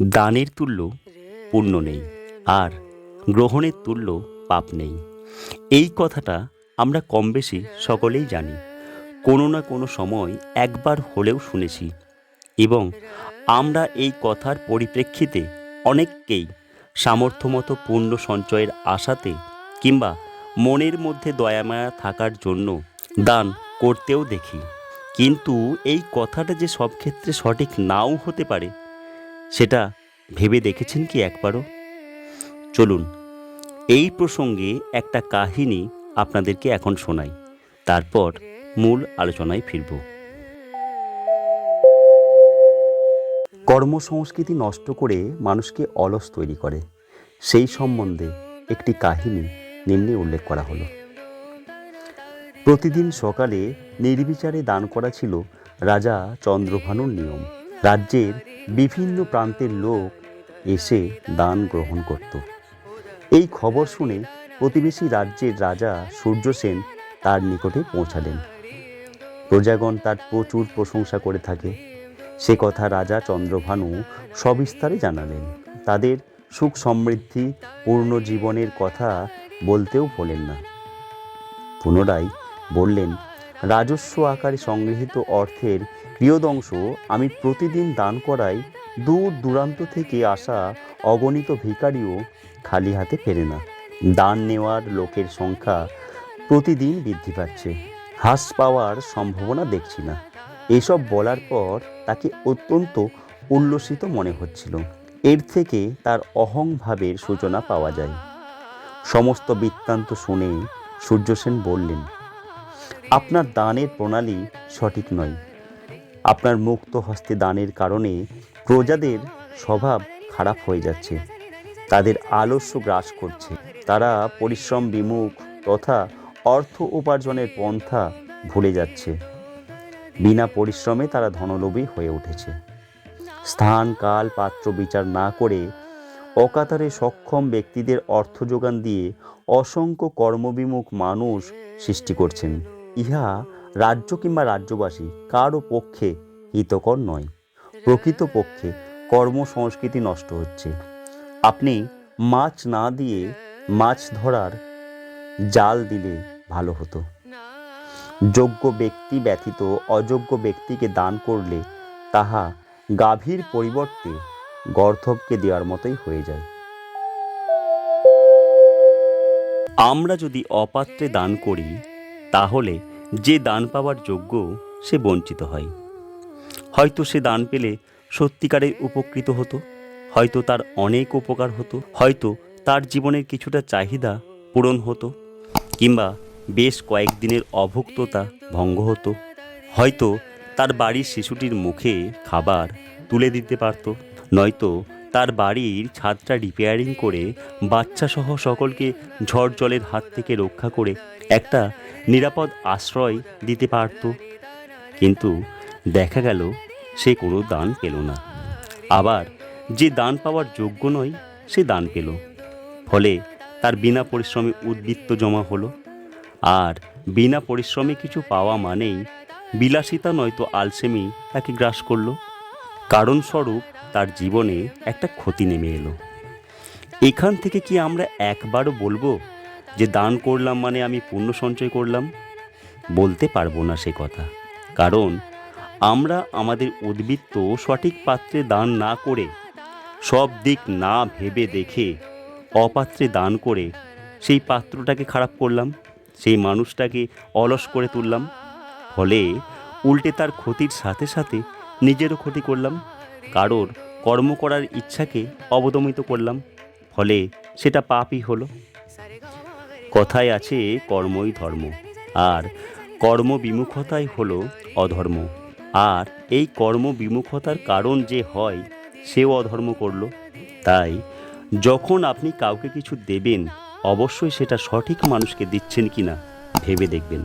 দানের তুল্য পুণ্য নেই, আর গ্রহণের তুল্য পাপ নেই। এই কথাটা আমরা কম বেশি সকলেই জানি। কোনো না কোনো সময় একবার হলেও শুনেছি, এবং আমরা এই কথার পরিপ্রেক্ষিতে অনেককেই সামর্থ্যমতো পূর্ণ সঞ্চয়ের আশাতে কিংবা মনের মধ্যে দয়ামায়া থাকার জন্য দান করতেও দেখি। কিন্তু এই কথাটা যে সব ক্ষেত্রে সঠিক নাও হতে পারে সেটা ভেবে দেখেছেন কি একবারও? চলুন, এই প্রসঙ্গে একটা কাহিনী আপনাদেরকে এখন শোনাই, তারপর মূল আলোচনায় ফিরব। কর্মসংস্কৃতি নষ্ট করে মানুষকে অলস তৈরি করে, সেই সম্বন্ধে একটি কাহিনী নিম্নে উল্লেখ করা হলো। প্রতিদিন সকালে নির্বিচারে দান করা ছিল রাজা চন্দ্রভানুর নিয়ম। রাজ্যের বিভিন্ন প্রান্তের লোক এসে দান গ্রহণ করত। এই খবর শুনে প্রতিবেশী রাজ্যের রাজা সূর্যসেন তার নিকটে পৌঁছালেন। প্রজাগণ তার প্রচুর প্রশংসা করে থাকে। সে কথা রাজা চন্দ্রভানু সবিস্তারে জানালেন। তাদের সুখ সমৃদ্ধি, পূর্ণ জীবনের কথা বলতেও ভোলেন না। পুনরায় বললেন, রাজস্ব আকারে সংগৃহীত অর্থের প্রিয়দংশ আমি প্রতিদিন দান করাই দূর দূরান্ত থেকে আসা অগণিত ভিখারিও খালি হাতে ফেরে না। দান নেওয়ার লোকের সংখ্যা প্রতিদিন বৃদ্ধি পাচ্ছে। হ্রাস পাওয়ার সম্ভাবনা দেখছি না। এসব বলার পর তাকে অত্যন্ত উল্লসিত মনে হচ্ছিল। এর থেকে তার অহংভাবের সূচনা পাওয়া যায়। সমস্ত বৃত্তান্ত শুনে সূর্যসেন বললেন, আপনার দানের প্রণালী সঠিক নয়। আপনার মুক্ত হস্তে দানের কারণে প্রজাদের স্বভাব খারাপ হয়ে যাচ্ছে। তাদের আলস্য গ্রাস করছে। তারা পরিশ্রম বিমুখ তথা অর্থ উপার্জনের পন্থা ভুলে যাচ্ছে। বিনা পরিশ্রমে তারা ধনলোভী হয়ে উঠেছে। স্থান, কাল, পাত্র বিচার না করে অকাতারে সক্ষম ব্যক্তিদের অর্থ যোগান দিয়ে অসংখ্য কর্মবিমুখ মানুষ সৃষ্টি করছেন। ইহা রাজ্য কিংবা রাজ্যবাসী কারও পক্ষে হিতকর নয়। প্রকৃতপক্ষে কর্মসংস্কৃতি নষ্ট হচ্ছে। আপনি মাছ না দিয়ে মাছ ধরার জাল দিলে ভালো হতো। যোগ্য ব্যক্তি ব্যতীত অযোগ্য ব্যক্তিকে দান করলে তাহা গাভীর পরিবর্তে গর্ধবকে দেওয়ার মতোই হয়ে যায়। আমরা যদি অপাত্রে দান করি, তাহলে যে দান পাওয়ার যোগ্য সে বঞ্চিত হয়। হয়তো সে দান পেলে সত্যিকারে উপকৃত হতো, হয়তো তার অনেক উপকার হতো, হয়তো তার জীবনের কিছুটা চাহিদা পূরণ হতো, কিংবা বেশ কয়েকদিনের অভুক্ততা ভঙ্গ হতো। হয়তো তার বাড়ির শিশুটির মুখে খাবার তুলে দিতে পারত, নয়তো তার বাড়ির ছাদটা রিপেয়ারিং করে বাচ্চাসহ সকলকে ঝড় জলের হাত থেকে রক্ষা করে একটা নিরাপদ আশ্রয় দিতে পারত। কিন্তু দেখা গেল সে কোনো দান পেল না। আবার যে দান পাওয়ার যোগ্য নয়, সে দান পেল। ফলে তার বিনা পরিশ্রমে উদ্বৃত্ত জমা হলো। আর বিনা পরিশ্রমে কিছু পাওয়া মানেই বিলাসিতা নয়তো আলসেমি তাকে গ্রাস করল। কারণস্বরূপ তার জীবনে একটা ক্ষতি নেমে এলো। এখান থেকে কি আমরা একবারও বলব যে দান করলাম মানে আমি পুণ্য সঞ্চয় করলাম, বলতে পারব না সে কথা। কারণ আমরা আমাদের উদ্বৃত্ত সঠিক পাত্রে দান না করে, সব দিক না ভেবে দেখে অপাত্রে দান করে সেই পাত্রটাকে খারাপ করলাম, সেই মানুষটাকে অলস করে তুললাম, ফলে উল্টে তার ক্ষতির সাথে সাথে নিজেরও ক্ষতি করলাম, কারোর কর্ম করার ইচ্ছাকে অবদমিত করলাম, ফলে সেটা পাপই হলো। কথায় আছে কর্মই ধর্ম, আর কর্মবিমুখতাই হলো অধর্ম। আর এই কর্মবিমুখতার কারণ যে হয়, সেও অধর্ম করল। তাই যখন আপনি কাউকে কিছু দেবেন, অবশ্যই সেটা সঠিক মানুষকে দিচ্ছেন কি না ভেবে দেখবেন।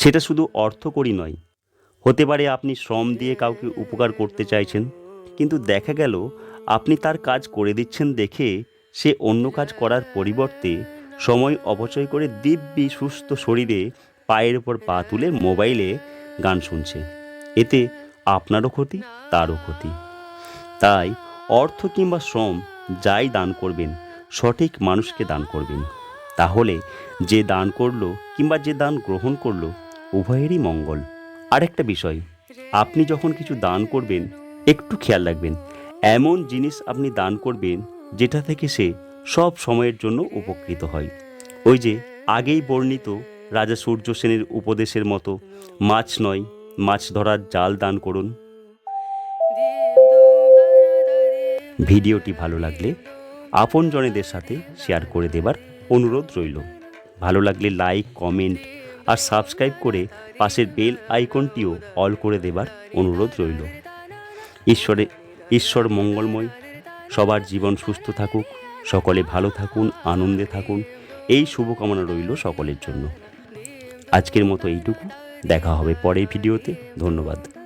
সেটা শুধু অর্থকরী নয়, হতে পারে আপনি শ্রম দিয়ে কাউকে উপকার করতে চাইছেন, কিন্তু দেখা গেল আপনি তার কাজ করে দিচ্ছেন দেখে সে অন্য কাজ করার পরিবর্তে সময় অপচয় করে দিব্যি সুস্থ শরীরে পায়ের ওপর পা তুলে মোবাইলে গান শুনছে। এতে আপনারও ক্ষতি, তারও ক্ষতি। তাই অর্থ কিংবা শ্রম যাই দান করবেন, সঠিক মানুষকে দান করবেন। তাহলে যে দান করল কিংবা যে দান গ্রহণ করল, উভয়েরই মঙ্গল। আরেকটা বিষয়, আপনি যখন কিছু দান করবেন, একটু খেয়াল রাখবেন। এমন জিনিস আপনি দান করবেন, যেটা থেকে সে সব সময়ের জন্য উপকৃত হয়। ওই যে আগেই বর্ণিত রাজা সূর্য সেনের উপদেশের মতো, মাছ নয়, মাছ ধরার জাল দান করুন। ভিডিওটি ভালো লাগলে আপনজনেদের সাথে শেয়ার করে দেবার অনুরোধ রইল। ভালো লাগলে লাইক, কমেন্ট আর সাবস্ক্রাইব করে পাশের বেল আইকনটিও অল করে দেবার অনুরোধ রইল। ঈশ্বরে, ঈশ্বর মঙ্গলময়। সবার জীবন সুস্থ থাকুক। সকলে ভালো থাকুন, আনন্দে থাকুন। এই শুভকামনা রইল সকলের জন্য। আজকের মতো এইটুকু। দেখা হবে পরের ভিডিওতে। ধন্যবাদ।